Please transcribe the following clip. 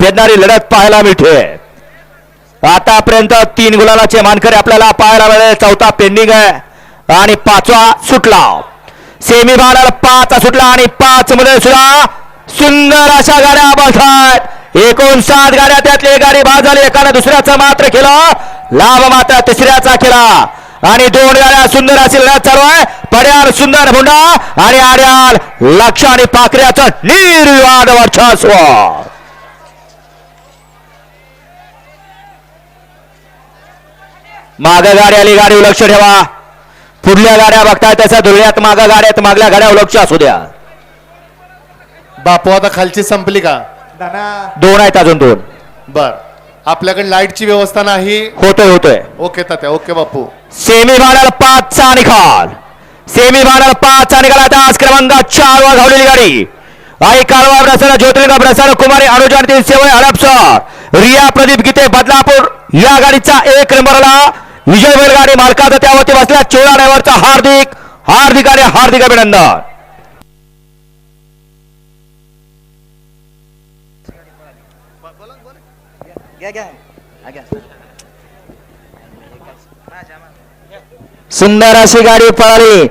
भेदणारी लढत पाहायला मिळते. आतापर्यंत तीन गुलालाचे मानकरी आपल्याला पाहायला मिळेल. चौथा पेंडिंग आहे आणि पाचवा सुटला. सेमी फायनल पाच सुटला आणि पाच मध्ये सुद्धा सुंदर अशा गाड्या बसतात एकूण सात गाड्या त्यातली एक गाडी बाद झाली. एकानं दुसऱ्याचा मात्र केला. लाभ मात्र तिसऱ्याचा केला. आणि दोन गाड्या सुंदर अशी लढत चालू आहे. पड्याल सुंदर हुंडा आणि आड्याल लक्ष आणि पाकऱ्याचं निर्वाद वर्चस्व. माग गाडी आली गाडी लक्ष ठेवा. पुढल्या गाड्या बघताय त्याच्या धुळ्यात माग गाड्यात मागल्या गाड्या लक्ष असू द्या. बापू आता खालची संपली का? दाना दोन आहेत अजून दोन. बर. आपल्याकडे लाईटची व्यवस्था नाही. होतोय होतोय. Okay Tatya. Okay Bapu. Semi final पाचचा निकाल. सेमी फायनल पाचचा निकाल. आता आज क्रमांक चार वर धावलेली गाडी. आई कालवा प्रसन्न ज्योतिर्लिंग प्रसन्न कुमारी अनुजान तीन सेवळ हडपसर. रिया प्रदीप गीते बदलापूर. या गाडीचा एक नंबरला विजय बैलगाडी मालकाचा त्यावरती बसल्या चोळा ड्रायव्हरचा हार्दिक हार्दिक आणि हार्दिक अभिनंदन. सुंदर अशी गाडी पळाली.